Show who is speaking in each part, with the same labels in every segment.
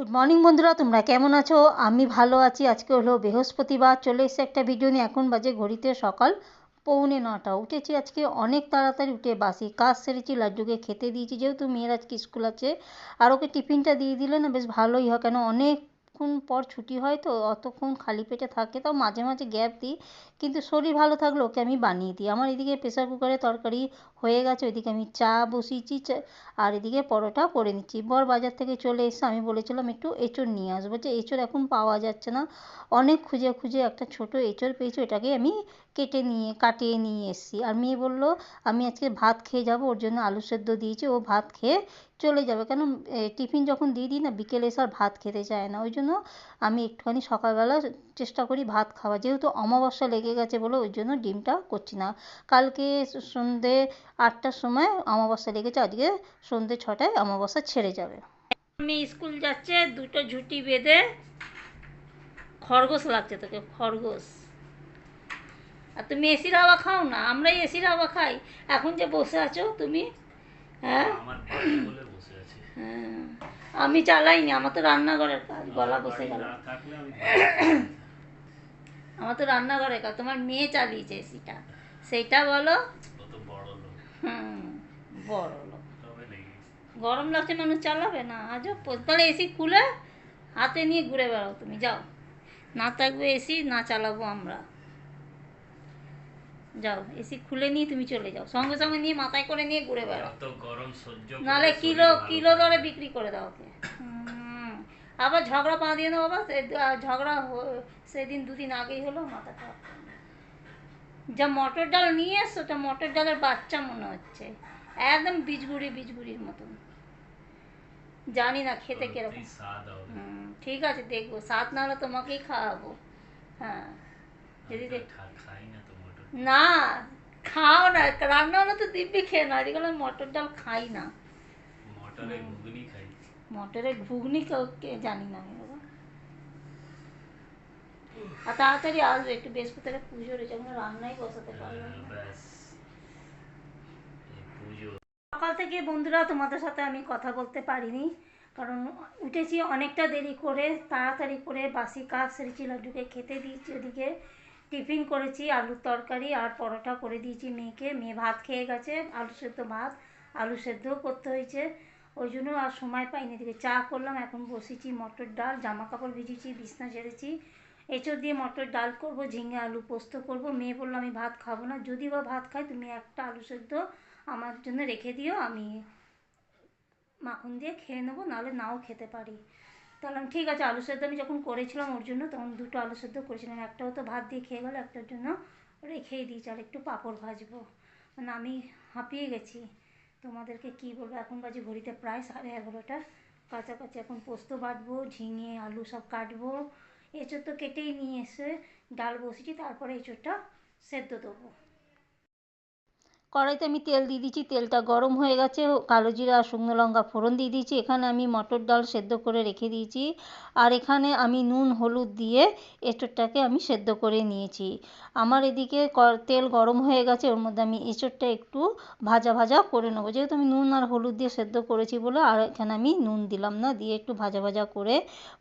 Speaker 1: Good morning বন্ধুরা, তোমরা কেমন আছো? আমি ভালো আছি। আজকে হলো বৃহস্পতিবার, চলে এসেছে একটা ভিডিও নিয়ে। এখন বাজে ঘড়িতে সকাল পৌনে নটা। উঠেছি আজকে অনেক তাড়াতাড়ি উঠে, বাসি কাজ সেরেছি, লাড্ডুকে খেতে দিয়েছি। যেহেতু মেয়ের আজকে স্কুল আছে, আর ওকে টিফিনটা দিয়ে দিলে না বেশ ভালোই হয়। কেন অনেকক্ষণ পর ছুটি হয় তো, অতক্ষণ খালি পেটে থাকে, তাও মাঝে মাঝে গ্যাপ দিই। কিন্তু শরীর ভালো থাকলে ওকে আমি বানিয়ে দিই। আমার এদিকে প্রেসার কুকারে তরকারি হয়ে গেছে, ওইদিকে আমি চা বসিয়েছি, চা- আর এদিকে পরোটা করে নিচ্ছি। বর বাজার থেকে চলে এসে আমি বলেছিলাম, একটু এঁচড় নিয়ে আসব। যে এঁচড় এখন পাওয়া যাচ্ছে না। অনেক খুঁজে খুঁজে একটা ছোটো এঁচড় পেয়েছি এটাকে আমি কেটে নিয়ে, কাটিয়ে নিয়ে এসেছি। আর মেয়ে বলল, আমি আজকে ভাত খেয়ে যাব, ওর জন্য আলু সেদ্ধ দিয়েছি, ও ভাত খেয়ে চলে যাবে। কেন টিফিন যখন দিয়ে দিই না, বিকেলে এসে আর ভাত খেতে চায় না। ওই জন্য আমি একটুখানি সকালবেলা চেষ্টা করি ভাত খাওয়া। যেহেতু অমাবস্যা লেগে গেছে বলে ওই জন্য ডিমটা করছি না। কালকে সন্ধে আটটার সময় অমাবস্যা লেগেছে, আজকে সন্ধে ছটায় অমাবস্যা ছেড়ে যাবে। আমি স্কুল যাচ্ছে, দুটো ঝুটি বেঁধে খরগোশ লাগছে তোকে, খরগোশ। আর তুমি এসির হাওয়া খাও না আমরাই এসির হাওয়া খাই। এখন যে বসে আছো তুমি হ্যাঁ? হ্যাঁ। আমি চালাইনি আমার তো রান্নাঘরের কাজ গলা বসে গেল। আমার তো রান্নাঘরের কাজ তোমার মেয়ে চালিয়েছে এসিটা সেইটা বলো।
Speaker 2: বড় লোক।
Speaker 1: হুম বড় লোক। গরম লাগছে মানুষ চালাবে না। আজও তাহলে এসি খুলে হাতে নিয়ে ঘুরে বেড়াও তুমি যাও। না থাকবে এসি না চালাবো আমরা। যাও এসি খুলে নিয়ে তুমি চলে যাও। সঙ্গে সঙ্গে নিয়ে মাথায় করে নিয়ে ঘুরে বেড়াও।
Speaker 2: গরম সহ্য
Speaker 1: নাহলে কিলো কিলো দরে বিক্রি করে দাও ওকে। আবার ঝগড়া পা দিয়ে আবার ঝগড়া সেদিন দুদিন আগেই হলো মাথা খারাপ যা মটর ডাল নিয়ে এসছো ওটা মটর ডালের বাচ্চা মনে হচ্ছে। একদম বীজগুড়ি বীজগুড়ির মতন। জানি না খেতে কীরকম। হুম, ঠিক আছে দেখব। স্বাদ না হলে তোমাকেই খাওয়াবো। হ্যাঁ। যদি দেখ
Speaker 2: খাই না তো। মোটর
Speaker 1: না খাও না রান্না হলে তো দিব্যি খেয়ে না এদিকে আমি মটর ডাল খাই না।
Speaker 2: মটরে ঘুগনি খাই।
Speaker 1: মটরের ঘুগনি কে জানি না আমি বাবা। আর তাড়াতাড়ি আসবে একটু বৃহস্পতিবার পুজো রয়েছে এখন রান্নাই বসাতে পারলাম
Speaker 2: হ্যাঁ,
Speaker 1: সকাল থেকে বন্ধুরা তোমাদের সাথে আমি কথা বলতে পারিনি কারণ উঠেছি অনেকটা দেরি করে তাড়াতাড়ি করে বাসি কাজ সেরেছি লাড্ডুকে খেতে দিয়েছি ওদিকে। টিফিন করেছি, আলুর তরকারি আর পরোটা করে দিয়েছি মেয়েকে। মেয়ে ভাত খেয়ে গেছে, আলু সেদ্ধ ভাত, আলু সেদ্ধও করতে হয়েছে। ওই জন্য আর সময় পাইনি এদিকে। চা করলাম, এখন বসেছি মটর ডাল জামা কাপড় ভিজিয়েছি বিছনা ঝেড়েছি। এঁচড় দিয়ে মটর ডাল করব, ঝিঙে আলু পোস্ত করব। মেয়ে বলল, আমি ভাত খাব না। যদি বা ভাত খাই, তুমি একটা আলু সেদ্ধ আমার জন্য রেখে দিও। আমি মাখন দিয়ে খেয়ে নেব, নাহলে নাও খেতে পারি। তাহলে আমি ঠিক আছে আলু সেদ্ধ আমি যখন করেছিলাম ওর জন্য, তখন দুটো আলু সেদ্ধ করেছিলাম। একটাও তো ভাত দিয়ে খেয়ে গেলো, একটার জন্য রেখেই দিয়েছি, আর একটু পাঁপড় ভাজবো। মানে আমি হাঁপিয়ে গেছি। তোমাদেরকে কি বলব, এখন বাজে ঘড়িতে প্রায় সাড়ে এগারোটা। কাছাকাছি এখন পোস্ত বাটবো ঝিঙে, আলু সব কাটবো। এঁচোড় তো কেটেই নিয়ে এসে ডাল বসিয়েছি, তারপরে এঁচোড়টা সেদ্ধ দেবো। কড়াইতে আমি তেল দিয়ে দিয়েছি তেলটা গরম হয়ে গেছে, কালো জিরা আর শুকনো লঙ্কা ফোড়ন দিয়ে দিয়েছি, এখানে আমি মটর ডাল সেদ্ধ করে রেখে দিয়েছি, আর এখানে আমি নুন, হলুদ দিয়ে এঁচোড়টাকে আমি সেদ্ধ করে নিয়েছি। আমার এদিকে তেল গরম হয়ে গেছে, ওর মধ্যে আমি এঁচোড়টা একটু ভাজা ভাজা করে নেব। যেহেতু আমি নুন আর হলুদ দিয়ে সেদ্ধ করেছি বলে, আর এখানে আমি নুন দিলাম না, দিয়ে একটু ভাজা ভাজা করে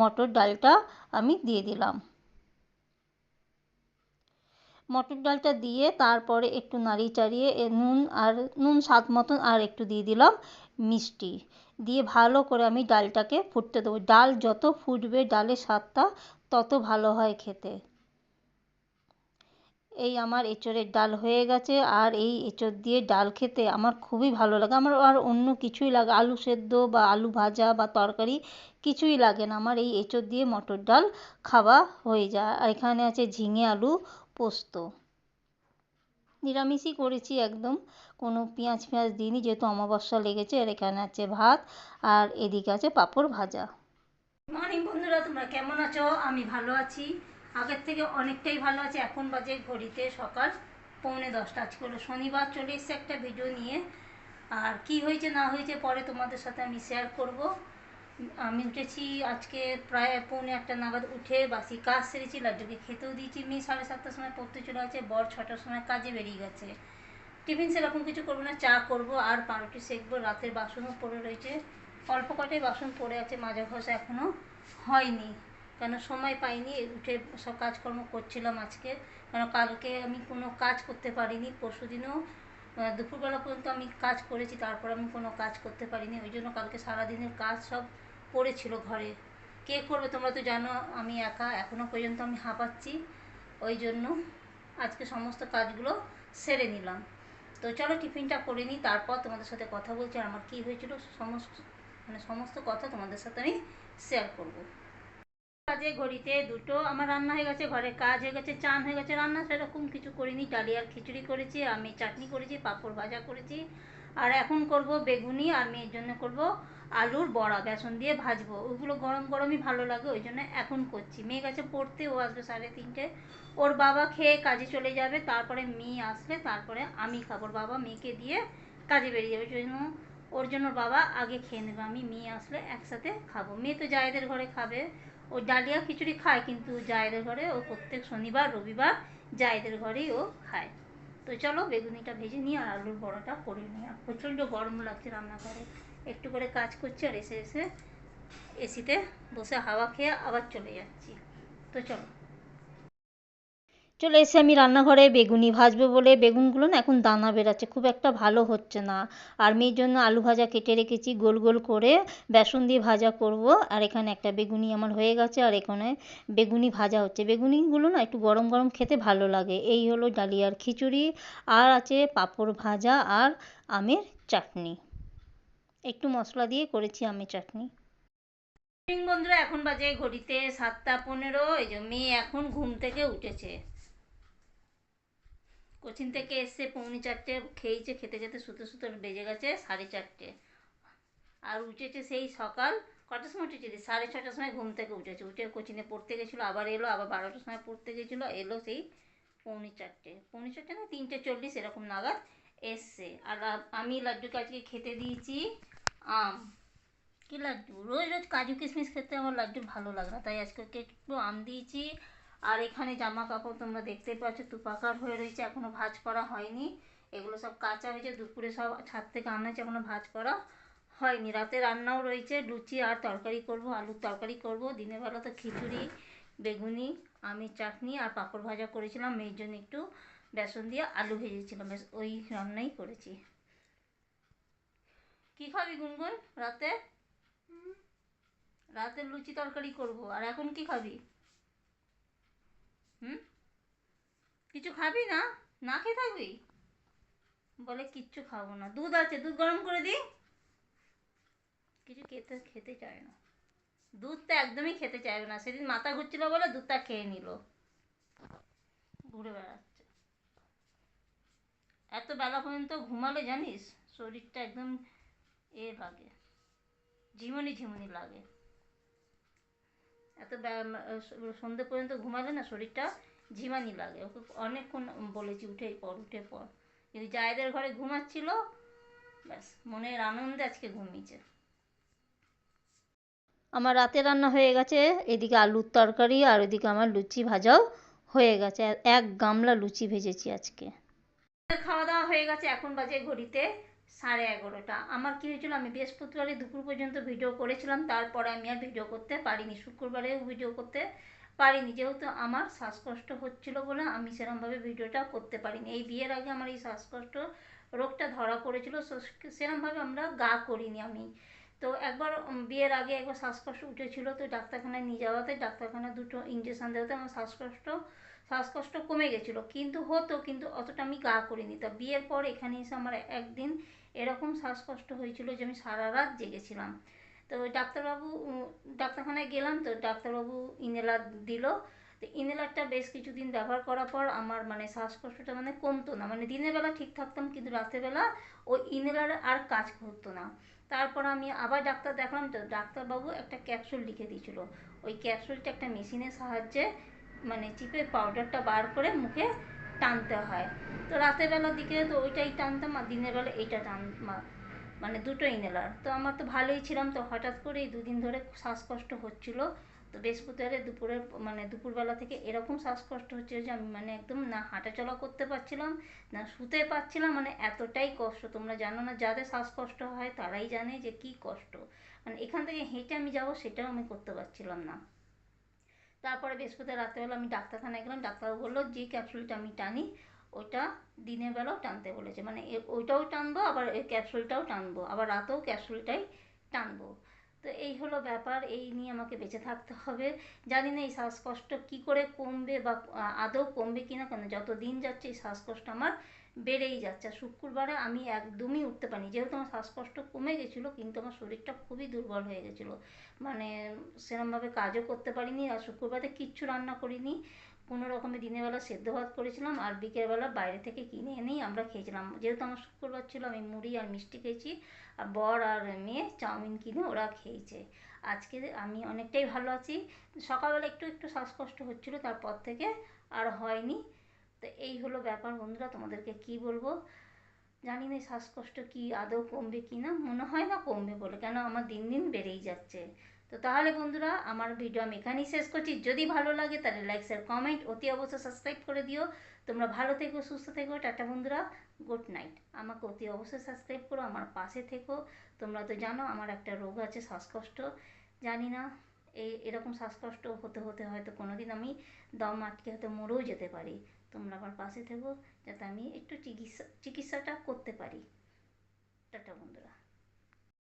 Speaker 1: মটর ডালটা আমি দিয়ে দিলাম। মটর ডালটা দিয়ে তারপরে একটু নাড়িয়ে চাড়িয়ে নুন আর নুন স্বাদ মতন আর একটু দিয়ে দিলাম মিষ্টি। দিয়ে ভালো করে আমি ডালটাকে ফুটতে দেবো। ডাল যত ফুটবে, ডালের স্বাদটা তত ভালো হয় খেতে। এই আমার এঁচোড়ের ডাল হয়ে গেছে আর এই এঁচোড় দিয়ে ডাল খেতে আমার খুবই ভালো লাগে। আমার আর অন্য কিছুই লাগে, আলু সেদ্ধ বা আলু ভাজা বা তরকারি কিছুই লাগে না। আমার এই এঁচোড় দিয়ে মটর ডাল খাওয়া হয়ে যায়। আর এখানে আছে ঝিঙে আলু পোস্ত। নিরামিষই করেছি একদম। কোনো পেঁয়াজ ফেঁয়াজ দিইনি, যেহেতু অমাবস্যা লেগেছে আর এখানে আছে ভাত আর এদিকে আছে পাঁপড় ভাজা। মর্নিং বন্ধুরা, তোমরা কেমন আছো? আমি ভালো আছি। আগের থেকে অনেকটাই ভালো আছি। এখন বাজে ঘড়িতে সকাল পৌনে দশটা। আজকে হলো শনিবার, চলে এসছে একটা ভিডিও নিয়ে। আর কি হয়েছে, না হয়েছে, পরে তোমাদের সাথে আমি শেয়ার করব। আমি উঠেছি আজকে প্রায় পৌনে একটা নাগাদ উঠে বাসি কাজ সেরেছি, লাড্ডুকে খেতেও দিয়েছি। মেয়ে সাড়ে সাতটার সময় পড়তে চলে গেছে, বর ছটার সময় কাজে বেরিয়ে গেছে। টিফিন সেরকম কিছু করব না, চা করব আর পাউরুটি সেকবো। রাতের বাসনও পড়ে রয়েছে। অল্প কটাই বাসন পড়ে আছে, মাজা ঘষা এখনও হয়নি। কেন সময় পাইনি, উঠে সব কাজকর্ম করছিলাম আজকে। কেন কালকে আমি কোনো কাজ করতে পারিনি পরশু দিনও দুপুরবেলা পর্যন্ত আমি কাজ করেছি, তারপর আমি কোনো কাজ করতে পারিনি, ওই জন্য কালকে সারাদিনের কাজ সব পড়েছিল ঘরে। কে করবে তোমরা তো জানো, আমি একা এখনও পর্যন্ত আমি হাঁপাচ্ছি, ওই জন্য আজকে সমস্ত কাজগুলো সেরে নিলাম। তো চলো টিফিনটা করে নিই, তারপর তোমাদের সাথে কথা বলছি, আর আমার কী হয়েছিল, সমস্ত মানে সমস্ত কথা তোমাদের সাথে আমি শেয়ার করব। কাজে ঘড়িতে দুটো, আমার রান্না হয়ে গেছে, ঘরে কাজ হয়ে গেছে, চান হয়ে গেছে, রান্না সেরকম কিছু করিনি। ডালিয়ার খিচুড়ি করেছি, আমি চাটনি করেছি, পাঁপড় ভাজা করেছি। আর এখন করব বেগুনি আর মেয়ের জন্য করব আলুর বড়া, বেসন দিয়ে ভাজবো। ওগুলো গরম গরমই ভালো লাগে, ওই জন্য এখন করছি। মেয়ে গেছে পড়তে, ও আসবে সাড়ে তিনটে। ওর বাবা খেয়ে কাজে চলে যাবে, তারপরে মেয়ে আসলে, তারপরে আমি খাব। বাবা মেয়েকে দিয়ে কাজে বেরিয়ে যাবে জন্য ওর জন্য বাবা আগে খেয়ে নেবে, আমি মেয়ে আসলে একসাথে খাব। মেয়ে তো জায়েদের ঘরে খাবে। ও ডালিয়া খিচুড়ি খায়, কিন্তু জায়েদের ঘরে ও প্রত্যেক শনিবার, রবিবার জায়েদের ঘরেই ও খায়। তো চলো বেগুনিটা ভেজে নিয়ে আর আলুর বড়াটা করে নিই। আর প্রচণ্ড গরম লাগছে রান্নাঘরে। একটু করে কাজ করছি আর এসে এসে এসিতে বসে হাওয়া খেয়ে আবার চলে যাচ্ছি। তো চলো। চলে এসে আমি রান্নাঘরে বেগুনি ভাজবো বলে বেগুনগুলো না এখন দানা বেরাচ্ছে, খুব একটা ভালো হচ্ছে না। আর মেয়ের জন্য আলু ভাজা কেটে রেখেছি, গোল গোল করে বেসন দিয়ে ভাজা করব। আর এখানে একটা বেগুনি আমার হয়ে গেছে, আর এখানে বেগুনি ভাজা হচ্ছে। বেগুনিগুলো না একটু গরম গরম খেতে ভালো লাগে। এই হলো ডালিয়ার খিচুড়ি, আর আছে পাঁপড় ভাজা আর আমের চাটনি। একটু মশলা দিয়ে করেছি আমের চাটনি। বন্ধুরা, এখন বাজে ঘড়িতে সাতটা পনেরো, এই যে মেয়ে এখন ঘুম থেকে উঠেছে। কোচিং থেকে এসে পৌনে চারটে খেয়েছে, খেতে খেতে শুতে শুতে বেজে গেছে সাড়ে চারটে। আর উঠেছে সেই সকাল কটার সময় উঠেছে সাড়ে ছটার সময় ঘুম থেকে উঠেছে। উঠে কোচিংয়ে পড়তে গেছিল, আবার এলো, আবার বারোটার সময় পড়তে গেছিল, এলো সেই পৌনে চারটে। পৌনে চারটে না, তিনটে চল্লিশ এরকম নাগাদ এসছে। আর আমি লাড্ডুকে আজকে খেতে দিয়েছি আম। কি লাড্ডু? রোজ রোজ কাজু কিশমিশ খেতে আমার লাড্ডু ভালো লাগে না, তাই আজকে একটু আম দিয়েছি আর এখানে জামা কাপড় তোমরা দেখতেই পাচ্ছ তুপাকার হয়ে রয়েছে এখনও ভাঁজ করা হয়নি। এগুলো সব কাঁচা হয়েছে দুপুরে সব ছাদ থেকে আনা হয়েছে এখনও ভাঁজ করা হয়নি। রাতে রান্নাও রয়েছে লুচি আর তরকারি করব আলুর তরকারি করব দিনের বেলা তো খিচুড়ি বেগুনি আমের চাটনি আর পাঁপড় ভাজা করেছিলাম মেয়ের জন্য একটু বেসন দিয়ে আলু ভেজেছিলাম ব্যাস ওই রান্নাই করেছি। কি খাবি গুনগুন রাতে? রাতে লুচি তরকারি করব আর এখন কি খাবি? হুম? কিছু খাবি না? না খেয়ে থাকবি? বলে, কিচ্ছু খাব না। দুধ আছে, দুধ গরম করে দিই। কিছু খেতে খেতে চায় না। দুধটা একদমই খেতে চাইবে না। সেদিন মাথা ঘুরছিল বলে দুধটা খেয়ে নিল। ঘুরে বেড়াচ্ছে। এত বেলা পর্যন্ত ঘুমালে, জানিস? শরীরটা একদম এ লাগে। ঝিমুনি ঝিমুনি লাগে। এত বে- সন্ধে পর্যন্ত ঘুমালে না শরীরটা ঝিমানি লাগে। ওকে অনেকক্ষণ বলেছি উঠে পর উঠে পর কিন্তু জায়েদের ঘরে ঘুমাচ্ছিল ব্যাস মনের আনন্দে আজকে ঘুমিয়েছে। আমার রাতে রান্না হয়ে গেছে এদিকে আলুর তরকারি আর ওইদিকে আমার লুচি ভাজাও হয়ে গেছে। এক গামলা লুচি ভেজেছি আজকে। খাওয়া দাওয়া হয়ে গেছে এখন বাজে ঘড়িতে। সাড়ে এগারোটা। আমার কী হয়েছিল, আমি বৃহস্পতিবারে দুপুর পর্যন্ত ভিডিও করেছিলাম, তারপরে আমি আর ভিডিও করতে পারিনি। শুক্রবারেও ভিডিও করতে পারিনি। যেহেতু আমার শ্বাসকষ্ট হচ্ছিল বলে আমি সেরকমভাবে ভিডিওটা করতে পারিনি। এই বিয়ের আগে আমার এই শ্বাসকষ্ট রোগটা ধরা পড়েছিল, সো- সেরকমভাবে আমরা গা করিনি আমি। তো একবার বিয়ের আগে একবার শ্বাসকষ্ট উঠেছিল, তো ডাক্তারখানায় নিয়ে যাওয়াতে ডাক্তারখানায় দুটো ইঞ্জেকশন দেওয়াতে আমার শ্বাসকষ্ট শ্বাসকষ্ট কমে গেছিল। কিন্তু হতো, কিন্তু অতটা আমি গা করিনি। তা বিয়ের পর এখানে এসে আমার একদিন এরকম শ্বাসকষ্ট হয়েছিল যে আমি সারা রাত জেগেছিলাম। তো ডাক্তারবাবু, ডাক্তারখানায় গেলাম তো ডাক্তারবাবু ইনহেলার দিল। তো ইনহেলারটা বেশ কিছুদিন ব্যবহার করার পর আমার মানে শ্বাসকষ্টটা মানে কমতো না। মানে দিনের বেলা ঠিক থাকতাম কিন্তু রাতের বেলা ওই ইনহেলার আর কাজ করতো না। তারপর আমি আবার ডাক্তার দেখলাম তো ডাক্তারবাবু একটা ক্যাপসুল লিখে দিয়েছিল। ওই ক্যাপসুলটা একটা মেশিনের সাহায্যে মানে চিপে পাউডারটা বার করে মুখে টানতে হয়। তো রাতের বেলার দিকে তো ওইটাই টানতাম আর দিনের বেলা এইটা টান মানে দুটো ইনহেলার তো আমার তো ভালোই ছিলাম, তো হঠাৎ করে এই দুদিন ধরে শ্বাসকষ্ট হচ্ছিল। তো বৃহস্পতিবারে দুপুরে মানে দুপুরবেলা থেকে এরকম শ্বাসকষ্ট হচ্ছে যে আমি মানে একদম না হাঁটাচলা করতে পারছিলাম, না শুতে পারছিলাম। মানে এতটাই কষ্ট। তোমরা জানো না, যাদের শ্বাসকষ্ট হয় তারাই জানে যে কি কষ্ট। মানে এখান থেকে হেঁটে আমি যাব সেটাও আমি করতে পারছিলাম না। তারপরে বৃহস্পতি রাত্রেবেলা আমি ডাক্তারখানায় গেলাম, ডাক্তারবাবু বলল যে ক্যাপসুলটা আমি টানি। ওইটা দিনের বেলাও টানতে বলেছে। মানে ওইটাও টানবো, আবার এই ক্যাপসুলটাও টানবো, আবার রাতেও ক্যাপসুলটাই টানবো। তো এই হলো ব্যাপার, এই নিয়ে আমাকে বেঁচে থাকতে হবে। জানি না এই শ্বাসকষ্ট কী করে কমবে বা আদৌ কমবে কি না কেন যত দিন যাচ্ছে এই শ্বাসকষ্ট আমার বেড়েই যাচ্ছে। আর শুক্রবারে আমি একদমই উঠতে পারিনি। যেহেতু আমার শ্বাসকষ্ট কমে গেছিল, কিন্তু আমার শরীরটা খুবই দুর্বল হয়ে গেছিল। মানে সেরমভাবে কাজও করতে পারিনি, আর শুক্রবারে কিচ্ছু রান্না করিনি। কোনো রকমে দিনের বেলা সেদ্ধ ভাত করেছিলাম, আর বিকেলবেলা বাইরে থেকে কিনে এনেই আমরা খেয়েছিলাম। যেহেতু আমার শুক্রবার ছিল, আমি মুড়ি আর মিষ্টি খেয়েছি, আর বর আর মেয়ে চাউমিন কিনে ওরা খেয়েছে। আজকে আমি অনেকটাই ভালো আছি। সকালবেলা একটু একটু শ্বাসকষ্ট হচ্ছিল, তারপর থেকে আর হয়নি। তো এই হলো ব্যাপার বন্ধুরা, তোমাদেরকে কি বলব? জানি না শ্বাসকষ্ট কি আদৌ কমবে কি না, মনে হয় না কমবে বলে, কেন আমার দিন দিন বেড়েই যাচ্ছে। তো তাহলে বন্ধুরা, আমার ভিডিও আমি এখানেই শেষ করছি। যদি ভালো লাগে তাহলে লাইক শেয়ার কমেন্ট অতি অবশ্যই সাবস্ক্রাইব করে দিও। তোমরা ভালো থেকো, সুস্থ থেকো, টাটা বন্ধুরা গুড নাইট আমাকে অতি অবশ্যই সাবস্ক্রাইব করো, আমার পাশে থেকো। তোমরা তো জানো আমার একটা রোগ আছে শ্বাসকষ্ট, জানি না, এই এরকম শ্বাসকষ্ট হতে হতে হয়তো কোনো দিন আমি দম আটকে হয়তো মরেও যেতে পারি। তোমরা আমার পাশে থেকো যাতে আমি একটু চিকিৎসা চিকিৎসাটা করতে পারি। টাটা বন্ধুরা।